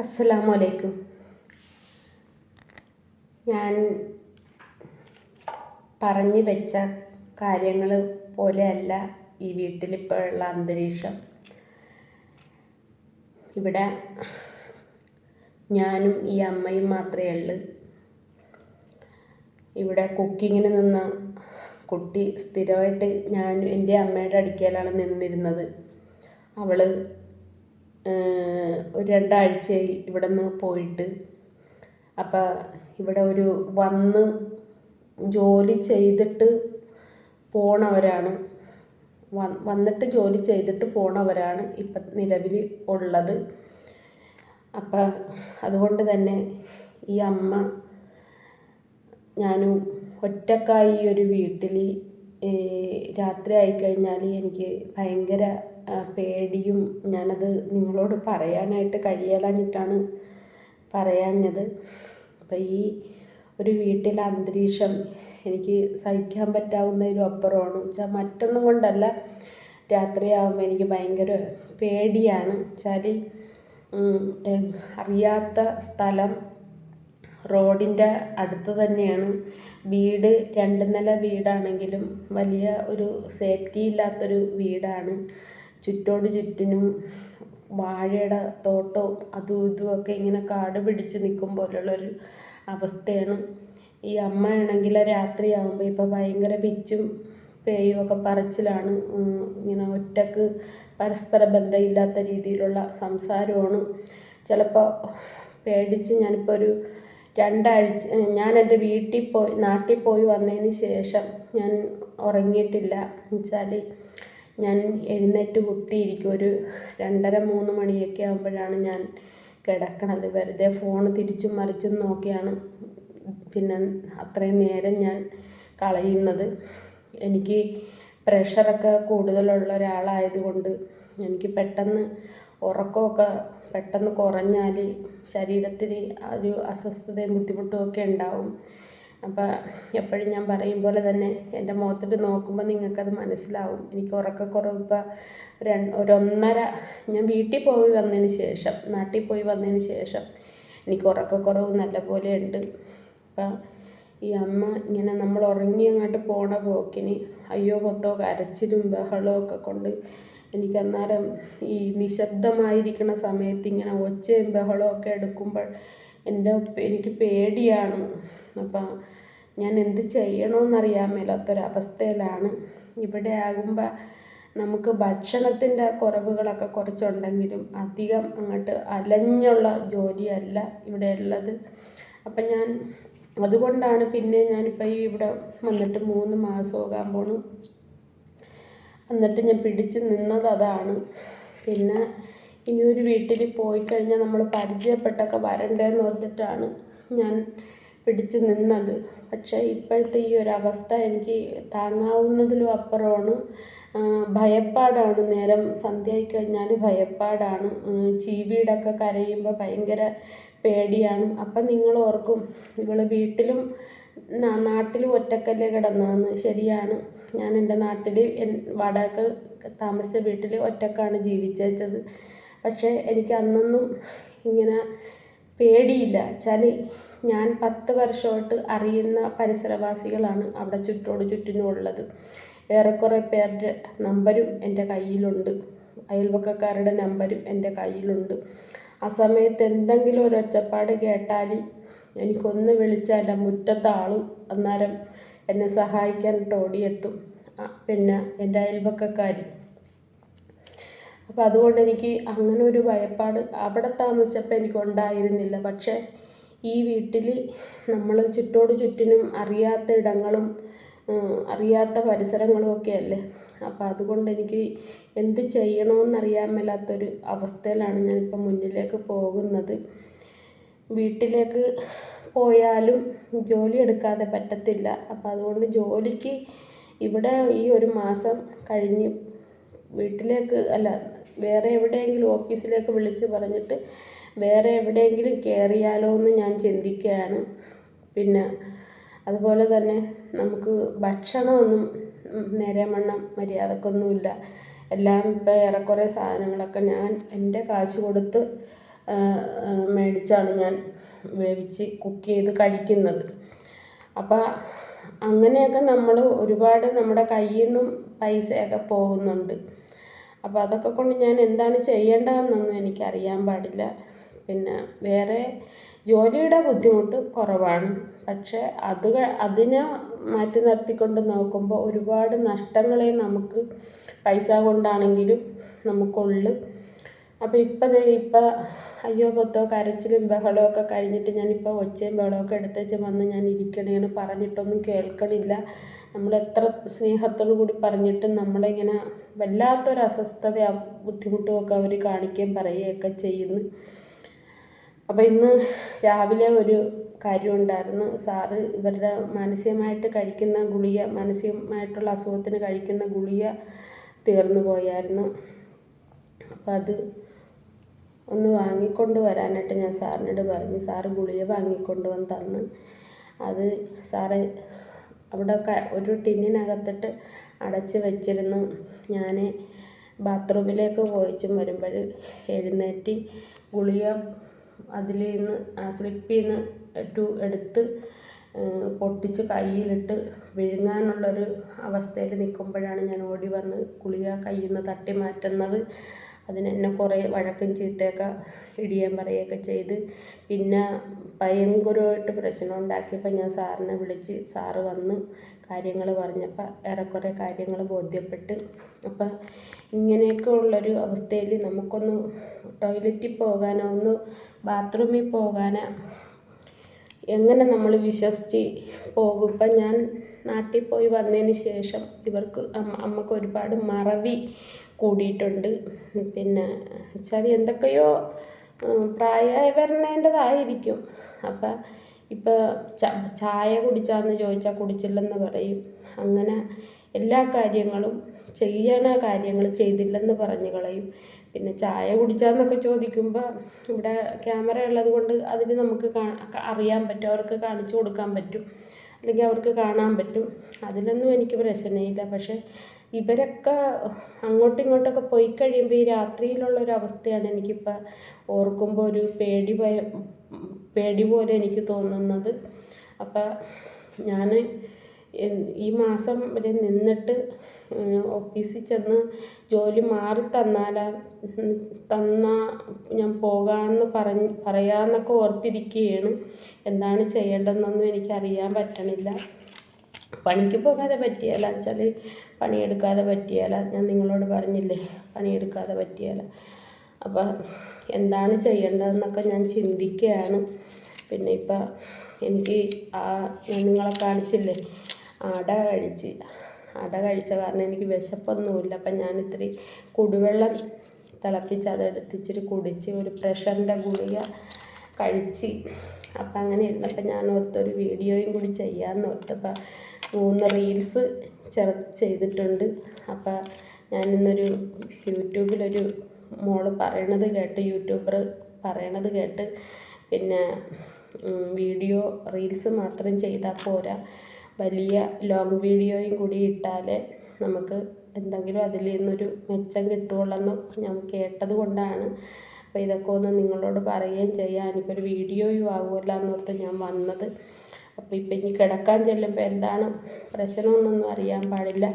അസ്സലാമു അലൈക്കും ഞാൻ പറഞ്ഞു വെച്ച കാര്യങ്ങൾ പോലെയല്ല ഈ വീട്ടിലിപ്പോഴുള്ള അന്തരീക്ഷം. ഇവിടെ ഞാനും ഈ അമ്മയും മാത്രമേ ഉള്ളൂ. ഇവിടെ കുക്കിങ്ങിന് നിന്ന് കുട്ടി സ്ഥിരമായിട്ട് ഞാൻ എന്റെ അമ്മയുടെ അടുക്കലാണ് നിന്നിരുന്നത്. അവൾ ഒരു രണ്ടാഴ്ചയായി ഇവിടെ നിന്ന് പോയിട്ട്. അപ്പം ഇവിടെ ഒരു വന്ന് ജോലി ചെയ്തിട്ട് പോണവരാണ്. വന്നിട്ട് ജോലി ചെയ്തിട്ട് പോണവരാണ് ഇപ്പം നിലവിൽ ഉള്ളത്. അപ്പം അതുകൊണ്ട് തന്നെ ഈ അമ്മ ഞാനും ഒറ്റക്കായി ഒരു വീട്ടിൽ രാത്രി ആയിക്കഴിഞ്ഞാൽ എനിക്ക് ഭയങ്കര പേടിയും ഞാനത് നിങ്ങളോട് പറയാനായിട്ട് കഴിയാഞ്ഞിട്ടാണ് പറയാഞ്ഞത്. അപ്പം ഈ ഒരു വീട്ടിലെ അന്തരീക്ഷം എനിക്ക് സഹിക്കാൻ പറ്റാവുന്നതിലും അപ്പുറമാണ്. വെച്ചാൽ മറ്റൊന്നും കൊണ്ടല്ല. രാത്രിയാകുമ്പോൾ എനിക്ക് ഭയങ്കര പേടിയാണ്. വെച്ചാൽ അറിയാത്ത സ്ഥലം റോഡിന്റെ അടുത്ത് തന്നെയാണ്. വീട് രണ്ട് നില വീടാണെങ്കിലും വലിയ ഒരു സേഫ്റ്റി ഇല്ലാത്തൊരു വീടാണ്. ചുറ്റോട് ചുറ്റിനും വാഴയുടെ തോട്ടവും അതും ഇതുമൊക്കെ ഇങ്ങനെ കാട് പിടിച്ച് നിൽക്കും പോലുള്ളൊരു അവസ്ഥയാണ്. ഈ അമ്മയാണെങ്കിൽ രാത്രിയാകുമ്പോൾ ഇപ്പോൾ ഭയങ്കര പിച്ചും പേയും ഒക്കെ പറച്ചിലാണ്. ഇങ്ങനെ ഒറ്റയ്ക്ക് പരസ്പര ബന്ധമില്ലാത്ത രീതിയിലുള്ള സംസാരമാണ്. ചിലപ്പോൾ പേടിച്ച് ഞാനിപ്പോൾ ഒരു രണ്ടാഴ്ച ഞാൻ എന്റെ വീട്ടിൽ പോയി നാട്ടിൽ പോയി വന്നതിന് ശേഷം ഞാൻ ഉറങ്ങിയിട്ടില്ല. എന്നുവെച്ചാൽ ഞാൻ എഴുന്നേറ്റ് കുത്തിയിരിക്കും. ഒരു രണ്ടര മൂന്ന് മണിയൊക്കെ ആകുമ്പോഴാണ് ഞാൻ കിടക്കണത്. വെറുതെ ഫോൺ തിരിച്ചും മറിച്ചും നോക്കിയാണ് പിന്നെ അത്രയും നേരം ഞാൻ കളയുന്നത്. എനിക്ക് പ്രഷറൊക്കെ കൂടുതലുള്ള ഒരാളായതുകൊണ്ട് എനിക്ക് പെട്ടെന്ന് ഉറക്കമൊക്കെ പെട്ടെന്ന് കുറഞ്ഞാൽ ശരീരത്തിന് ഒരു അസ്വസ്ഥതയും ബുദ്ധിമുട്ടും ഒക്കെ ഉണ്ടാവും. അപ്പം എപ്പോഴും ഞാൻ പറയും പോലെ തന്നെ എന്റെ മുഖത്തിട്ട് നോക്കുമ്പോൾ നിങ്ങൾക്കത് മനസ്സിലാവും. എനിക്ക് ഉറക്കക്കുറവ് ഇപ്പോൾ ഒരൊന്നര ഞാൻ വീട്ടിൽ പോയി വന്നതിന് ശേഷം നാട്ടിൽ പോയി വന്നതിന് ശേഷം എനിക്ക് ഉറക്കക്കുറവ് നല്ലപോലെ ഉണ്ട്. അപ്പം ഈ അമ്മ ഇങ്ങനെ നമ്മൾ ഉറങ്ങി അങ്ങോട്ട് പോണ പോക്കിന് അയ്യോ പൊത്തോ കരച്ചിലും ബഹളവും ഒക്കെ കൊണ്ട് എനിക്ക് അന്നേരം ഈ നിശബ്ദമായിരിക്കുന്ന സമയത്ത് ഇങ്ങനെ ഒച്ചയും ബഹളവും ഒക്കെ എടുക്കുമ്പോൾ എന്റെ എനിക്ക് പേടിയാണ്. അപ്പം ഞാൻ എന്ത് ചെയ്യണമെന്നറിയാൻ മേലാത്തൊരവസ്ഥയിലാണ്. ഇവിടെ ആകുമ്പോൾ നമുക്ക് ഭക്ഷണത്തിന്റെ കുറവുകളൊക്കെ കുറച്ചുണ്ടെങ്കിലും അധികം അങ്ങോട്ട് അലഞ്ഞുള്ള ജോലിയല്ല ഇവിടെ ഉള്ളത്. അപ്പം ഞാൻ അതുകൊണ്ടാണ് പിന്നെ ഞാനിപ്പോൾ ഈ ഇവിടെ വന്നിട്ട് മൂന്ന് മാസമാകാൻ പോണു. എന്നിട്ട് ഞാൻ പിടിച്ച് നിന്നത് അതാണ്. പിന്നെ ഇനി ഒരു വീട്ടിൽ പോയി കഴിഞ്ഞാൽ നമ്മൾ പരിചയപ്പെട്ടൊക്കെ വരണ്ടേന്ന് ഓർത്തിട്ടാണ് ഞാൻ പിടിച്ച് നിന്നത്. പക്ഷേ ഇപ്പോഴത്തെ ഈ ഒരു അവസ്ഥ എനിക്ക് താങ്ങാവുന്നതിലും അപ്പുറമാണ്. ഭയപ്പാടാണ്. നേരം സന്ധ്യ ആയിക്കഴിഞ്ഞാൽ ഭയപ്പാടാണ്. ചീവീടൊക്കെ കരയുമ്പോൾ ഭയങ്കര പേടിയാണ്. അപ്പം നിങ്ങൾ ഓർക്കും ഇവൾ വീട്ടിലും നാട്ടിലും ഒറ്റക്കല്ല് കിടന്നതെന്ന് ശരിയാണ്. ഞാൻ എന്റെ നാട്ടിൽ വടക്ക് താമസിച്ച വീട്ടിൽ ഒറ്റക്കാണ് ജീവിച്ചത് പക്ഷേ എനിക്ക് അന്നൊന്നും ഇങ്ങനെ പേടിയില്ല. വെച്ചാൽ ഞാൻ പത്ത് വർഷമായിട്ട് അറിയുന്ന പരിസരവാസികളാണ് അവിടെ ചുറ്റോട് ചുറ്റിനും ഉള്ളത് ഏറെക്കുറെ പേരുടെ നമ്പരും എന്റെ കയ്യിലുണ്ട്. അയൽവക്കക്കാരുടെ നമ്പരും എന്റെ കയ്യിലുണ്ട്. ആ സമയത്ത് എന്തെങ്കിലും ഒരു ഒച്ചപ്പാട് കേട്ടാൽ എനിക്കൊന്ന് വിളിച്ചാൽ എന്റെ മുറ്റത്തെ ആൾ അന്നേരം എന്നെ സഹായിക്കാൻ ഓടിയെത്തും പിന്നെ എന്റെ അയൽവക്കക്കാർ അപ്പോൾ അതുകൊണ്ട് എനിക്ക് അങ്ങനെ ഒരു ഭയപ്പാട് അവിടെ താമസിച്ചപ്പോൾ എനിക്കുണ്ടായിരുന്നില്ല. പക്ഷേ ഈ വീട്ടിൽ നമ്മൾ ചുറ്റോട് ചുറ്റിനും അറിയാത്ത ഇടങ്ങളും അറിയാത്ത പരിസരങ്ങളും ഒക്കെ അല്ലേ? അപ്പോൾ അതുകൊണ്ട് എനിക്ക് എന്ത് ചെയ്യണമെന്നറിയാൻ മേലാത്തൊരു അവസ്ഥയിലാണ് ഞാനിപ്പോൾ മുന്നിലേക്ക് പോകുന്നത്. വീട്ടിലേക്ക് പോയാലും ജോലി എടുക്കാതെ പറ്റത്തില്ല. അപ്പം അതുകൊണ്ട് ജോലിക്ക് ഇവിടെ ഈ ഒരു മാസം കഴിഞ്ഞ് വീട്ടിലേക്ക് അല്ല വേറെ എവിടെയെങ്കിലും ഓഫീസിലേക്ക് വിളിച്ച് പറഞ്ഞിട്ട് വേറെ എവിടെയെങ്കിലും കയറിയാലോ എന്ന് ഞാൻ ചിന്തിക്കുകയാണ്. പിന്നെ അതുപോലെ തന്നെ നമുക്ക് ഭക്ഷണമൊന്നും നേരെ മണ്ണ മര്യാദക്കൊന്നുമില്ല. എല്ലാം ഇപ്പോൾ ഏറെക്കുറെ സാധനങ്ങളൊക്കെ ഞാൻ എന്റെ കാശ് കൊടുത്ത് മേടിച്ചാണ് ഞാൻ വേവിച്ച് കുക്ക് ചെയ്ത് കഴിക്കുന്നത്. അപ്പോൾ അങ്ങനെയൊക്കെ നമ്മൾ ഒരുപാട് നമ്മുടെ കയ്യിൽ നിന്നും പൈസയൊക്കെ പോകുന്നുണ്ട്. അപ്പോൾ അതൊക്കെ കൊണ്ട് ഞാൻ എന്താണ് ചെയ്യേണ്ടതെന്നൊന്നും എനിക്കറിയാൻ പാടില്ല. പിന്നെ വേറെ ജോലിയുടെ ബുദ്ധിമുട്ട് കുറവാണ്. പക്ഷേ അത് അതിനെ മാറ്റി നിർത്തിക്കൊണ്ട് നോക്കുമ്പോൾ ഒരുപാട് നഷ്ടങ്ങളെ നമുക്ക് പൈസ കൊണ്ടാണെങ്കിലും നമുക്കുള്ളു അപ്പോൾ ഇപ്പം ഇപ്പം അയ്യോ പൊത്തോ കരച്ചിലും ബഹളമൊക്കെ കഴിഞ്ഞിട്ട് ഞാനിപ്പോൾ ഒച്ചയും ബഹളമൊക്കെ എടുത്തേച്ച് വന്ന് ഞാൻ ഇരിക്കണേന്ന് പറഞ്ഞിട്ടൊന്നും കേൾക്കണില്ല. നമ്മൾ എത്ര സ്നേഹത്തോടു കൂടി പറഞ്ഞിട്ടും നമ്മളിങ്ങനെ വല്ലാത്തൊരു അസ്വസ്ഥത ബുദ്ധിമുട്ടുമൊക്കെ അവർ കാണിക്കുകയും പറയുകയൊക്കെ ചെയ്യുന്നു. അപ്പോൾ ഇന്ന് രാവിലെ ഒരു കാര്യമുണ്ടായിരുന്നു സാറ് ഇവരുടെ മാനസികമായിട്ട് കഴിക്കുന്ന ഗുളിക മാനസികമായിട്ടുള്ള അസുഖത്തിന് കഴിക്കുന്ന ഗുളിക തീർന്നു പോയായിരുന്നു. അപ്പോൾ അത് ഒന്ന് വാങ്ങിക്കൊണ്ട് വരാനായിട്ട് ഞാൻ സാറിനോട് പറഞ്ഞു. സാറ് ഗുളിക വാങ്ങിക്കൊണ്ട് വന്ന് തന്ന്. അത് സാറ് അവിടെ ഒരു ടിന്നിനകത്തിട്ട് അടച്ച് വെച്ചിരുന്നു ഞാൻ ബാത്റൂമിലേക്ക് പോയിച്ചും വരുമ്പോൾ എഴുന്നേറ്റ് ഗുളിക അതിൽ നിന്ന് ആ സ്ലിപ്പിൽ നിന്ന് ടു എടുത്ത് പൊട്ടിച്ച് കയ്യിലിട്ട് വിഴുങ്ങാനുള്ളൊരു അവസ്ഥയിൽ നിൽക്കുമ്പോഴാണ് ഞാൻ ഓടി വന്ന് ഗുളിക കയ്യിൽ നിന്ന് തട്ടി മാറ്റുന്നത്. അതിന് എന്നെ കുറേ വഴക്കും ചീത്തയൊക്കെ ഇടിയാൻ പറയുകയൊക്കെ ചെയ്ത് പിന്നെ ഭയങ്കരമായിട്ട് പ്രശ്നം ഉണ്ടാക്കിയപ്പോൾ ഞാൻ സാറിനെ വിളിച്ച് സാറ് വന്ന് കാര്യങ്ങൾ പറഞ്ഞപ്പോൾ ഏറെക്കുറെ കാര്യങ്ങൾ ബോധ്യപ്പെട്ട് അപ്പം ഇങ്ങനെയൊക്കെ ഉള്ളൊരു അവസ്ഥയിൽ നമുക്കൊന്ന് ടോയ്ലറ്റിൽ പോകാനോ ഒന്ന് ബാത്റൂമിൽ പോകാനോ എങ്ങനെ നമ്മൾ വിശ്വസിച്ച് പോകും ഇപ്പം ഞാൻ നാട്ടിൽ പോയി വന്നതിന് ശേഷം ഇവർക്ക് അമ്മ അമ്മയ്ക്ക് ഒരുപാട് മറവി കൂടിയിട്ടുണ്ട്. പിന്നെ വെച്ചാൽ എന്തൊക്കെയോ പ്രായമായി വരണേന്റെതായിരിക്കും അപ്പം ഇപ്പം ചായ കുടിച്ചാന്ന് ചോദിച്ചാൽ കുടിച്ചില്ലെന്ന് പറയും. അങ്ങനെ എല്ലാ കാര്യങ്ങളും ചെയ്യണ കാര്യങ്ങൾ ചെയ്തില്ലെന്ന് പറഞ്ഞു കളയും. പിന്നെ ചായ കുടിച്ചാന്നൊക്കെ ചോദിക്കുമ്പോൾ ഇവിടെ ക്യാമറ ഉള്ളത് കൊണ്ട് അതിന് നമുക്ക് അറിയാൻ പറ്റും. അവർക്ക് കാണിച്ചു കൊടുക്കാൻ പറ്റും. അല്ലെങ്കിൽ അവർക്ക് കാണാൻ പറ്റും. അതിലൊന്നും എനിക്ക് പ്രശ്നമില്ല. പക്ഷേ ഇവരൊക്കെ അങ്ങോട്ടും ഇങ്ങോട്ടൊക്കെ പോയി കഴിയുമ്പോൾ ഈ രാത്രിയിലുള്ള ഒരു അവസ്ഥയാണ് എനിക്കിപ്പോൾ ഓർക്കുമ്പോൾ ഒരു പേടി ഭയം പേടി പോലെ എനിക്ക് തോന്നുന്നത്. അപ്പം ഞാൻ ഈ മാസം വരെ നിന്നിട്ട് ഓഫീസിൽ ചെന്ന് ജോലി മാറി തന്നാലാ തന്നാൽ ഞാൻ പോകാമെന്ന് പറഞ്ഞ് പറയാമെന്നൊക്കെ ഓർത്തിരിക്കുകയാണ് എന്താണ് ചെയ്യേണ്ടതെന്നൊന്നും എനിക്കറിയാൻ പറ്റണില്ല. പണിക്ക് പോകാതെ പറ്റിയാല. വെച്ചാൽ പണിയെടുക്കാതെ പറ്റിയാല. ഞാൻ നിങ്ങളോട് പറഞ്ഞില്ലേ പണിയെടുക്കാതെ പറ്റിയാല. അപ്പം എന്താണ് ചെയ്യേണ്ടതെന്നൊക്കെ ഞാൻ ചിന്തിക്കുകയാണ്. പിന്നെ ഇപ്പം എനിക്ക് ആ ഞാൻ നിങ്ങളെ കാണിച്ചില്ലേ അട കഴിച്ച്. അട കഴിച്ച കാരണം എനിക്ക് വിശപ്പൊന്നുമില്ല. അപ്പം ഞാൻ ഇത്തിരി കുടിവെള്ളം തിളപ്പിച്ച് അതെടുത്തിച്ചിരി കുടിച്ച് ഒരു പ്രഷറിന്റെ ഗുളിക കഴിച്ച് അപ്പം അങ്ങനെ ഇരുന്നപ്പോൾ ഞാൻ ഓർത്തൊരു വീഡിയോയും കൂടി ചെയ്യാമെന്ന് ഓർത്തപ്പോൾ മൂന്ന് റീൽസ് ചെറു ചെയ്തിട്ടുണ്ട്. അപ്പം ഞാനിന്നൊരു യൂട്യൂബിലൊരു മോൾ പറയണത് കേട്ട് യൂട്യൂബർ പറയണത് കേട്ട് പിന്നെ വീഡിയോ റീൽസ് മാത്രം ചെയ്താൽ പോരാ. വലിയ ലോങ് വീഡിയോയും കൂടി ഇട്ടാൽ നമുക്ക് എന്തെങ്കിലും അതിൽ നിന്നൊരു മെച്ചം കിട്ടുകയുള്ളെന്ന് ഞാൻ കേട്ടത് കൊണ്ടാണ്. അപ്പോൾ ഇതൊക്കെ ഒന്ന് നിങ്ങളോട് പറയുകയും ചെയ്യാം. എനിക്കൊരു വീഡിയോയും ആകുമല്ലോ എന്നോർത്ത് ഞാൻ വന്നത്. അപ്പോൾ ഇപ്പം ഇനി കിടക്കാൻ ചെല്ലുമ്പോൾ എന്താണ്? പ്രശ്നമെന്നൊന്നും അറിയാൻ പാടില്ല.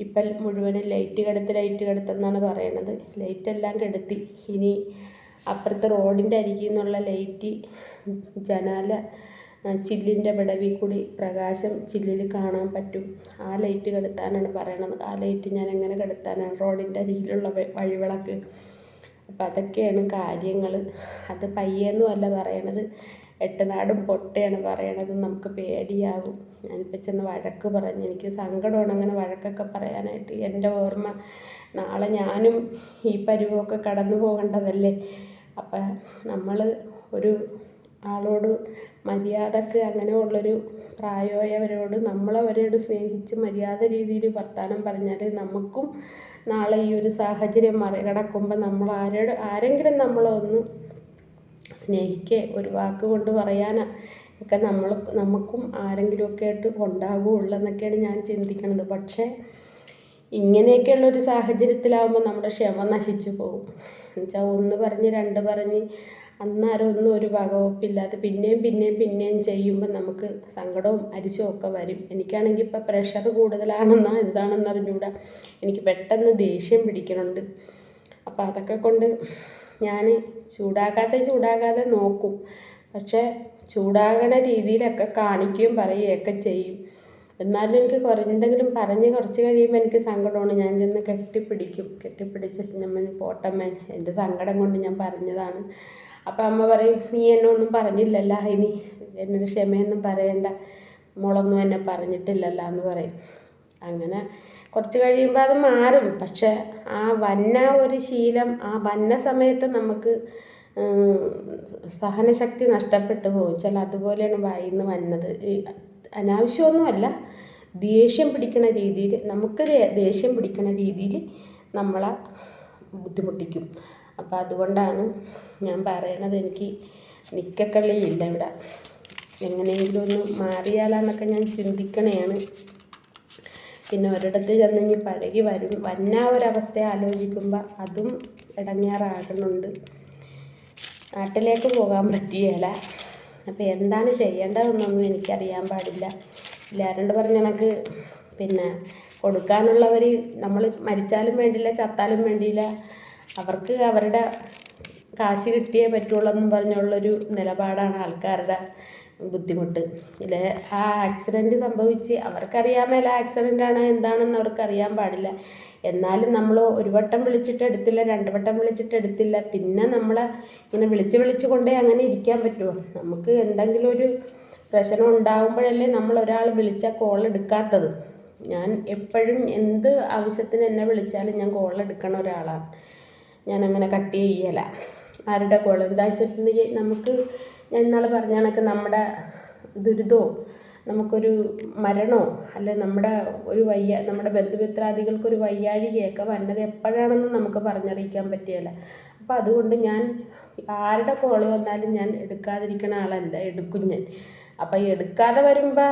ഇപ്പം മുഴുവനും ലൈറ്റ് കെടുത്ത് ലൈറ്റ് കെടുത്തെന്നാണ് പറയണത്. ലൈറ്റെല്ലാം കെടുത്തി. ഇനി അപ്പുറത്തെ റോഡിന്റെ അരികിൽ നിന്നുള്ള ലൈറ്റ് ജനാല ചില്ലിന്റെ വിടവിൽ കൂടി പ്രകാശം ചില്ലിൽ കാണാൻ പറ്റും. ആ ലൈറ്റ് കെടുത്താനാണ് പറയണത്. ആ ലൈറ്റ് ഞാൻ എങ്ങനെ കെടുത്താനാണ്? റോഡിന്റെ അരികിലുള്ള വഴിവിളക്ക്. അപ്പം അതൊക്കെയാണ് കാര്യങ്ങൾ അത് പയ്യെന്നും അല്ല പറയണത്. എട്ടനാടും പൊട്ടയാണ് പറയണത്. നമുക്ക് പേടിയാകും. ഞാനിപ്പോൾ ചെന്ന് വഴക്ക് പറഞ്ഞ് എനിക്ക് സങ്കടമാണ് അങ്ങനെ വഴക്കൊക്കെ പറയാനായിട്ട്. എന്റെ ഓർമ്മ നാളെ ഞാനും ഈ പരുവമൊക്കെ കടന്നു പോകേണ്ടതല്ലേ? അപ്പം നമ്മൾ ഒരു ആളോട് മര്യാദയ്ക്ക് അങ്ങനെ ഉള്ളൊരു പ്രായമായവരോട് നമ്മളവരോട് സ്നേഹിച്ച് മര്യാദ രീതിയിൽ വർത്തമാനം പറഞ്ഞാൽ നമുക്കും നാളെ ഈ ഒരു സാഹചര്യം മറികടക്കുമ്പോൾ നമ്മൾ ആരോട് ആരെങ്കിലും നമ്മളെ ഒന്ന് സ്നേഹിക്കുക ഒരു വാക്ക് കൊണ്ട് പറയാനാ. ഒക്കെ നമ്മൾ നമുക്കും ആരെങ്കിലുമൊക്കെ ആയിട്ട് ഉണ്ടാകുകയുള്ളൂ എന്നൊക്കെയാണ് ഞാൻ ചിന്തിക്കുന്നത് പക്ഷേ ഇങ്ങനെയൊക്കെയുള്ളൊരു സാഹചര്യത്തിലാവുമ്പോൾ നമ്മുടെ ക്ഷമ നശിച്ചു പോകും. എന്നുവെച്ചാൽ ഒന്ന് പറഞ്ഞ് രണ്ട് പറഞ്ഞ് അന്നേരം ഒന്നും ഒരു വകവെപ്പില്ലാതെ പിന്നെയും പിന്നെയും പിന്നെയും ചെയ്യുമ്പോൾ നമുക്ക് സങ്കടവും അരിശവും ഒക്കെ വരും. എനിക്കാണെങ്കിൽ ഇപ്പോൾ പ്രഷർ കൂടുതലാണെന്നാ എന്താണെന്ന് അറിഞ്ഞുകൂടാ എനിക്ക് പെട്ടെന്ന് ദേഷ്യം പിടിക്കണുണ്ട്. അപ്പോൾ അതൊക്കെ കൊണ്ട് ഞാൻ ചൂടാകാതെ ചൂടാകാതെ നോക്കും. പക്ഷേ ചൂടാകണ രീതിയിലൊക്കെ കാണിക്കുകയും പറയുകയൊക്കെ ചെയ്യും. എന്നാലും എനിക്ക് കുറേ പറഞ്ഞ് കുറച്ച് കഴിയുമ്പോൾ എനിക്ക് സങ്കടമാണ്. ഞാൻ ചെന്ന് കെട്ടിപ്പിടിക്കും. കെട്ടിപ്പിടിച്ച് ഞാൻ പോട്ടമ്മ എന്റെ സങ്കടം കൊണ്ട് ഞാൻ പറഞ്ഞതാണ്. അപ്പോൾ അമ്മ പറയും നീ എന്നെ ഒന്നും പറഞ്ഞില്ലല്ലോ ഇനി എന്നോട് ക്ഷമയൊന്നും പറയണ്ട. മോളൊന്നും എന്നെ പറഞ്ഞിട്ടില്ലല്ലോ എന്ന് പറയും. അങ്ങനെ കുറച്ച് കഴിയുമ്പോൾ അത് മാറും. പക്ഷെ ആ വന്ന ഒരു ശീലം ആ വന്ന സമയത്ത് നമുക്ക് സഹനശക്തി നഷ്ടപ്പെട്ടു പോകും. ചില അതുപോലെയാണ് വായിന്ന് വന്നത്. അനാവശ്യമൊന്നുമല്ല ദേഷ്യം പിടിക്കുന്ന രീതിയിൽ നമുക്ക് ദേഷ്യം പിടിക്കുന്ന രീതിയിൽ നമ്മളെ ബുദ്ധിമുട്ടിക്കും. അപ്പോൾ അതുകൊണ്ടാണ് ഞാൻ പറയണത് എനിക്ക് നിക്കക്കള്ളിയില്ല ഇവിടെ. എങ്ങനെയെങ്കിലും ഒന്ന് മാറിയാലാന്നൊക്കെ ഞാൻ ചിന്തിക്കണയാണ്. പിന്നെ ഒരിടത്ത് ചെന്ന് ഇനി പഴകി വരും. വന്ന ഒരവസ്ഥ ആലോചിക്കുമ്പോൾ അതും ഇടങ്ങേറാകുന്നുണ്ട്. നാട്ടിലേക്ക് പോകാൻ പറ്റിയല്ല അപ്പോൾ എന്താണ് ചെയ്യേണ്ടതെന്നൊന്നും എനിക്കറിയാൻ പാടില്ല. ഇല്ലാരണ്ട് പറഞ്ഞ കണക്ക് പിന്നെ കൊടുക്കാനുള്ളവർ നമ്മൾ മരിച്ചാലും വേണ്ടിയില്ല ചത്താലും വേണ്ടിയില്ല അവർക്ക് അവരുടെ കാശ് കിട്ടിയേ പറ്റുള്ളൂ എന്നും പറഞ്ഞുള്ളൊരു നിലപാടാണ് ആൾക്കാരുടെ ബുദ്ധിമുട്ട്. ഇല്ലേ ആ ആക്സിഡന്റ് സംഭവിച്ച് അവർക്കറിയാൻ മേല ആക്സിഡന്റാണ് എന്താണെന്ന് അവർക്കറിയാൻ പാടില്ല. എന്നാലും നമ്മൾ ഒരു വട്ടം വിളിച്ചിട്ട് എടുത്തില്ല രണ്ട് വട്ടം വിളിച്ചിട്ട് എടുത്തില്ല. പിന്നെ നമ്മൾ ഇങ്ങനെ വിളിച്ച് വിളിച്ച് കൊണ്ടേ അങ്ങനെ ഇരിക്കാൻ പറ്റുമോ? നമുക്ക് എന്തെങ്കിലും ഒരു പ്രശ്നം ഉണ്ടാകുമ്പോഴല്ലേ നമ്മൾ ഒരാൾ വിളിച്ച കോൾ എടുക്കാത്തത്. ഞാൻ എപ്പോഴും എന്ത് ആവശ്യത്തിന് എന്നെ വിളിച്ചാലും ഞാൻ കോൾ എടുക്കണ ഒരാളാണ്. ഞാൻ അങ്ങനെ കട്ട് ചെയ്യല. ആരുടെ കുളം എന്താ വെച്ചിട്ടുണ്ടെങ്കിൽ നമുക്ക് ഞാൻ ഇന്നാൾ പറഞ്ഞ കണക്ക് നമ്മുടെ ദുരിതമോ നമുക്കൊരു മരണമോ അല്ലെ നമ്മുടെ ഒരു വയ്യ നമ്മുടെ ബന്ധുമിത്രാദികൾക്കൊരു വയ്യാഴികയൊക്കെ വന്നത് എപ്പോഴാണെന്ന് നമുക്ക് പറഞ്ഞറിയിക്കാൻ പറ്റുകയില്ല അപ്പോൾ അതുകൊണ്ട് ഞാൻ ആരുടെ കോൾ വന്നാലും ഞാൻ എടുക്കാതിരിക്കുന്ന ആളല്ല എടുക്കും ഞാൻ അപ്പം എടുക്കാതെ വരുമ്പോൾ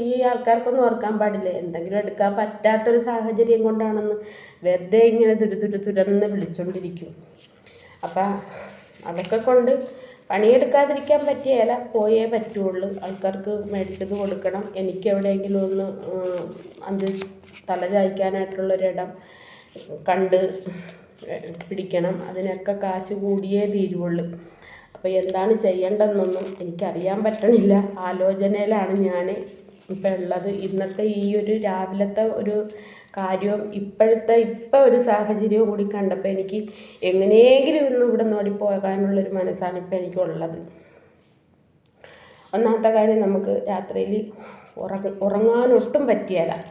ഈ ആൾക്കാർക്കൊന്നും ഓർക്കാൻ പാടില്ല? എന്തെങ്കിലും എടുക്കാൻ പറ്റാത്തൊരു സാഹചര്യം കൊണ്ടാണെന്ന് വെറുതെ ഇങ്ങനെ തുരു തുരു തുരന്ന് വിളിച്ചുകൊണ്ടിരിക്കും അപ്പം അതൊക്കെ കൊണ്ട് പണിയെടുക്കാതിരിക്കാൻ പറ്റിയല്ല പോയേ പറ്റുള്ളൂ. ആൾക്കാർക്ക് മേടിച്ചത് കൊടുക്കണം. എനിക്ക് എവിടെയെങ്കിലും ഒന്ന് അത് തല ചായ്ക്കാനായിട്ടുള്ളൊരിടം കണ്ട് പിടിക്കണം. അതിനൊക്കെ കാശ് കൂടിയേ തീരുള്ളൂ അപ്പോൾ എന്താണ് ചെയ്യേണ്ടതെന്നൊന്നും എനിക്കറിയാൻ പറ്റണില്ല. ആലോചനയിലാണ് ഞാൻ ഇപ്പം ഉള്ളത്. ഇന്നത്തെ ഈ ഒരു രാവിലത്തെ ഒരു കാര്യവും ഇപ്പോഴത്തെ ഇപ്പം ഒരു സാഹചര്യവും കൂടി കണ്ടപ്പോൾ എനിക്ക് എങ്ങനെയെങ്കിലും ഇന്ന് ഇവിടെ നിന്ന് ഓടിപ്പോകാനുള്ളൊരു മനസ്സാണ് ഇപ്പം എനിക്കുള്ളത്. ഒന്നാമത്തെ കാര്യം നമുക്ക് രാത്രിയിൽ ഉറങ്ങ ഉറങ്ങാനൊട്ടും പറ്റിയല്ല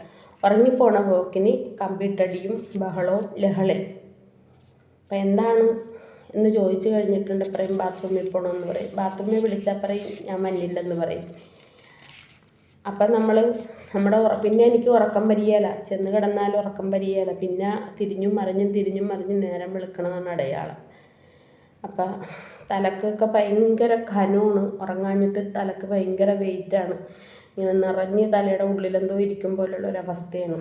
ഉറങ്ങിപ്പോണ പോക്കിന് കമ്പിട്ടടിയും ബഹളവും ലഹളയും അപ്പം എന്താണ് എന്ന് ചോദിച്ചു കഴിഞ്ഞിട്ടുണ്ട്. പറയും ബാത്റൂമിൽ പോകണമെന്ന് പറയും. ബാത്റൂമിൽ വിളിച്ചാൽ പറയും ഞാൻ വന്നില്ലെന്ന് പറയും. അപ്പം നമ്മൾ നമ്മുടെ പിന്നെ എനിക്ക് ഉറക്കം വരികയില്ല ചെന്ന് കിടന്നാൽ ഉറക്കം വരികയില്ല പിന്നെ തിരിഞ്ഞും മറിഞ്ഞും തിരിഞ്ഞും മറിഞ്ഞും നേരം വിളിക്കണമെന്നാണ് അടയാളം. അപ്പം തലക്കൊക്കെ ഭയങ്കര കനമാണ് ഉറങ്ങാഞ്ഞിട്ട് തലക്ക് ഭയങ്കര വെയിറ്റാണ്. ഇങ്ങനെ നിറഞ്ഞ് തലയുടെ ഉള്ളിലെന്തോ ഇരിക്കും പോലുള്ള ഒരു അവസ്ഥയാണ്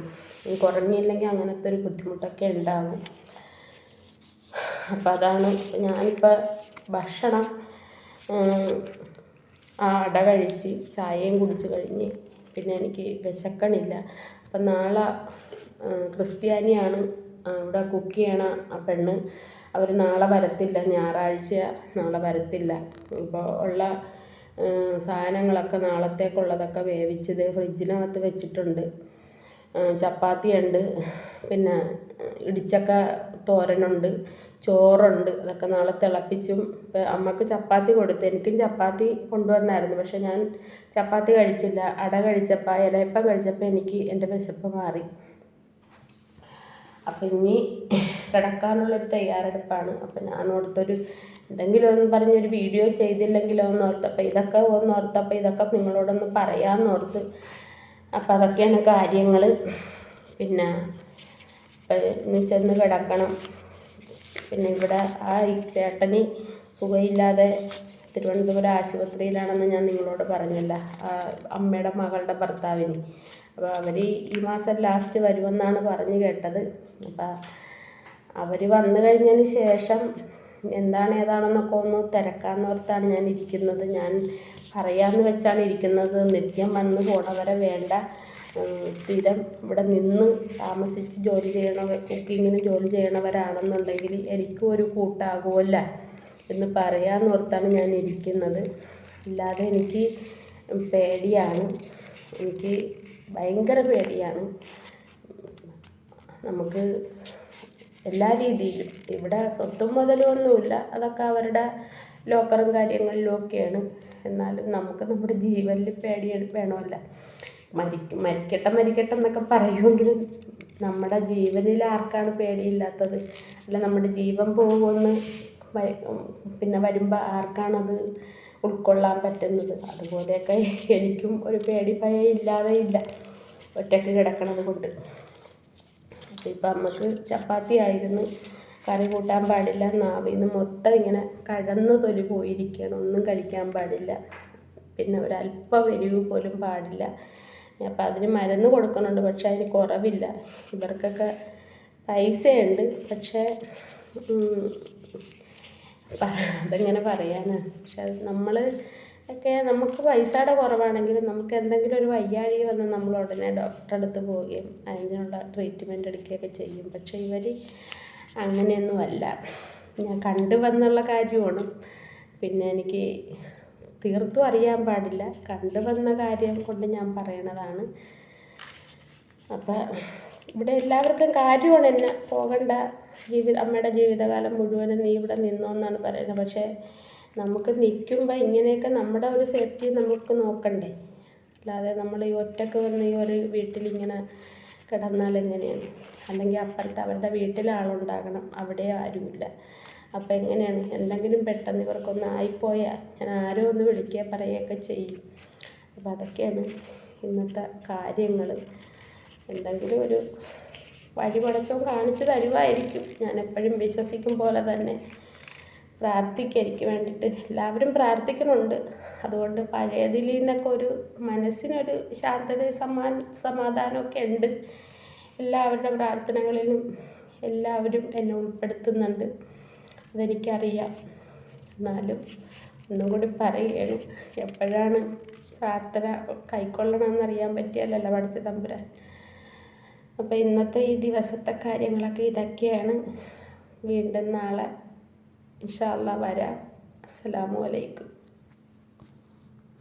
ഉറങ്ങിയില്ലെങ്കിൽ അങ്ങനത്തെ ഒരു ബുദ്ധിമുട്ടൊക്കെ ഉണ്ടാകും അപ്പം അതാണ് ഞാനിപ്പോൾ ഭക്ഷണം അട കഴിച്ച് ചായയും കുടിച്ച് കഴിഞ്ഞ് പിന്നെ എനിക്ക് വിശക്കണില്ല. അപ്പം നാളെ ക്രിസ്ത്യാനിയാണ് ഇവിടെ കുക്ക് ചെയ്യണ ആ പെണ്ണ്. അവർ നാളെ വരത്തില്ല ഞായറാഴ്ച നാളെ വരത്തില്ല. അപ്പോൾ ഉള്ള സാധനങ്ങളൊക്കെ നാളത്തേക്കുള്ളതൊക്കെ വേവിച്ചത് ഫ്രിഡ്ജിനകത്ത് വെച്ചിട്ടുണ്ട്. ചപ്പാത്തിയുണ്ട്. പിന്നെ ഇടിച്ചക്ക തോരനുണ്ട് ചോറുണ്ട്. അതൊക്കെ നാളെ തിളപ്പിച്ചും. ഇപ്പം അമ്മയ്ക്ക് ചപ്പാത്തി കൊടുത്തു. എനിക്കും ചപ്പാത്തി കൊണ്ടുവന്നായിരുന്നു. പക്ഷെ ഞാൻ ചപ്പാത്തി കഴിച്ചില്ല. അട കഴിച്ചപ്പോൾ ഇലയപ്പം കഴിച്ചപ്പോൾ എനിക്ക് എന്റെ വിശപ്പ് മാറി. അപ്പം ഇനി കിടക്കാനുള്ളൊരു തയ്യാറെടുപ്പാണ്. അപ്പം ഞാൻ ഓർത്തൊരു എന്തെങ്കിലും ഒന്ന് പറഞ്ഞൊരു വീഡിയോ ചെയ്തില്ലെങ്കിലോ എന്ന് ഓർത്തപ്പോൾ ഇതൊക്കെ ഒന്ന് ഓർത്തപ്പോൾ ഇതൊക്കെ നിങ്ങളോടൊന്ന് പറയാമെന്ന് ഓർത്ത് അപ്പം അതൊക്കെയാണ് കാര്യങ്ങൾ പിന്നെ ഇപ്പം ചെന്ന് കിടക്കണം. പിന്നെ ഇവിടെ ആ ചേട്ടന് സുഖമില്ലാതെ തിരുവനന്തപുരം ആശുപത്രിയിലാണെന്ന് ഞാൻ നിങ്ങളോട് പറഞ്ഞല്ല. അമ്മയുടെ മകളുടെ ഭർത്താവിന്. അപ്പോൾ അവർ ഈ മാസം ലാസ്റ്റ് വരുമെന്നാണ് പറഞ്ഞു കേട്ടത്. അപ്പം അവർ വന്നു കഴിഞ്ഞതിന് ശേഷം എന്താണ് ഏതാണെന്നൊക്കെ ഒന്ന് തിരക്കാമെന്നോർത്താണ് ഞാൻ ഇരിക്കുന്നത്. ഞാൻ പറയാമെന്ന് വെച്ചാണ് ഇരിക്കുന്നത്. നിത്യം വന്ന് പോണവരെ വേണ്ട. സ്ഥിരം ഇവിടെ നിന്ന് താമസിച്ച് ജോലി ചെയ്യണവർ കുക്കിങ്ങിന് ജോലി ചെയ്യണവരാണെന്നുണ്ടെങ്കിൽ എനിക്കും ഒരു കൂട്ടാകുമല്ല എന്ന് പറയാമെന്നോർത്താണ് ഞാൻ ഇരിക്കുന്നത്. അല്ലാതെ എനിക്ക് പേടിയാണ്. എനിക്ക് ഭയങ്കര പേടിയാണ്. നമുക്ക് എല്ലാ രീതിയിലും. ഇവിടെ സ്വത്തും മുതലും ഒന്നുമില്ല. അതൊക്കെ അവരുടെ ലോക്കറും കാര്യങ്ങളിലും ഒക്കെയാണ്. എന്നാലും നമുക്ക് നമ്മുടെ ജീവനിൽ പേടി വേണമല്ല. മരിക്ക മരിക്കട്ടെ മരിക്കട്ടെ എന്നൊക്കെ പറയുമെങ്കിലും നമ്മുടെ ജീവനിൽ ആർക്കാണ് പേടിയില്ലാത്തത്? അല്ല നമ്മുടെ ജീവൻ പോകുമെന്ന് പിന്നെ വരുമ്പോൾ ആർക്കാണത് ഉൾക്കൊള്ളാൻ പറ്റുന്നത്? അതുപോലെയൊക്കെ എനിക്കും ഒരു പേടി ഭയം ഇല്ലാതെ ഇല്ല. ഒറ്റയ്ക്ക് കിടക്കണത് കൊണ്ട്. ഇപ്പം നമുക്ക് ചപ്പാത്തി ആയിരുന്നു. കറി കൂട്ടാൻ പാടില്ല. നാവിൽ നിന്ന് മൊത്തം ഇങ്ങനെ കഴന്ന് തൊലി പോയിരിക്കുകയാണ്. ഒന്നും കഴിക്കാൻ പാടില്ല. പിന്നെ ഒരല്പം എരിവ് പോലും പാടില്ല. അപ്പം അതിന് മരുന്ന് കൊടുക്കുന്നുണ്ട്. പക്ഷേ അതിന് കുറവില്ല. ഇവർക്കൊക്കെ പൈസയുണ്ട്. പക്ഷേ അതെങ്ങനെ പറയാനാണ് പക്ഷെ നമ്മൾ ഒക്കെ നമുക്ക് പൈസയുടെ കുറവാണെങ്കിലും നമുക്ക് എന്തെങ്കിലും ഒരു വയ്യാഴിക വന്ന് നമ്മൾ ഉടനെ ഡോക്ടറെ അടുത്ത് പോവുകയും അതിനുള്ള ട്രീറ്റ്മെന്റ് എടുക്കുകയൊക്കെ ചെയ്യും. പക്ഷേ ഇവർ അങ്ങനെയൊന്നുമല്ല ഞാൻ കണ്ടു വന്നുള്ള കാര്യമാണ്. പിന്നെ എനിക്ക് തീർത്തും അറിയാൻ പാടില്ല. കണ്ടു വന്ന കാര്യം കൊണ്ട് ഞാൻ പറയണതാണ്. അപ്പം ഇവിടെ എല്ലാവർക്കും കാര്യമാണ് എന്നെ പോകണ്ട ജീവിത അമ്മയുടെ ജീവിതകാലം മുഴുവനും നീ ഇവിടെ നിന്നോ എന്നാണ് പറയുന്നത്. പക്ഷേ നമുക്ക് നിൽക്കുമ്പോൾ ഇങ്ങനെയൊക്കെ നമ്മുടെ ഒരു സേഫ്റ്റി നമുക്ക് നോക്കണ്ടേ? അല്ലാതെ നമ്മൾ ഈ ഒറ്റയ്ക്ക് വന്ന് ഈ ഒരു വീട്ടിലിങ്ങനെ കിടന്നാൽ എങ്ങനെയാണ്? അല്ലെങ്കിൽ അപ്പുറത്ത് അവരുടെ വീട്ടിൽ ആളുണ്ടാകണം അവിടെ ആരുമില്ല. അപ്പോൾ എങ്ങനെയാണ്? എന്തെങ്കിലും പെട്ടെന്ന് ഇവർക്കൊന്ന് ആയിപ്പോയാൽ ഞാൻ ആരോ ഒന്ന് വിളിക്കുക പറയുകയൊക്കെ ചെയ്യും. അപ്പോൾ അതൊക്കെയാണ് ഇന്നത്തെ കാര്യങ്ങൾ എന്തെങ്കിലും ഒരു വഴി പടച്ചോ കാണിച്ചു തരുമായിരിക്കും ഞാൻ എപ്പോഴും വിശ്വസിക്കും പോലെ തന്നെ. പ്രാർത്ഥിക്കുക എനിക്ക് വേണ്ടിയിട്ട്. എല്ലാവരും പ്രാർത്ഥിക്കുന്നുണ്ട്. അതുകൊണ്ട് പഴയതിൽ നിന്നൊക്കെ ഒരു മനസ്സിനൊരു ശാന്തത സമാ സമാധാനമൊക്കെ ഉണ്ട്. എല്ലാവരുടെ പ്രാർത്ഥനകളിലും എല്ലാവരും എന്നെ ഉൾപ്പെടുത്തുന്നുണ്ട്. അതെനിക്കറിയാം. എന്നാലും ഒന്നും കൂടി പറയുകയാണ്. എപ്പോഴാണ് പ്രാർത്ഥന കൈക്കൊള്ളണമെന്നറിയാൻ പറ്റിയല്ലല്ലോ പഠിച്ച തമ്പുരാൻ. അപ്പോൾ ഇന്നത്തെ ഈ ദിവസത്തെ കാര്യങ്ങളൊക്കെ ഇതൊക്കെയാണ്. വീണ്ടും നാളെ ഇൻഷാല്ല വരാം. അസ്സലാമു അലൈക്കും.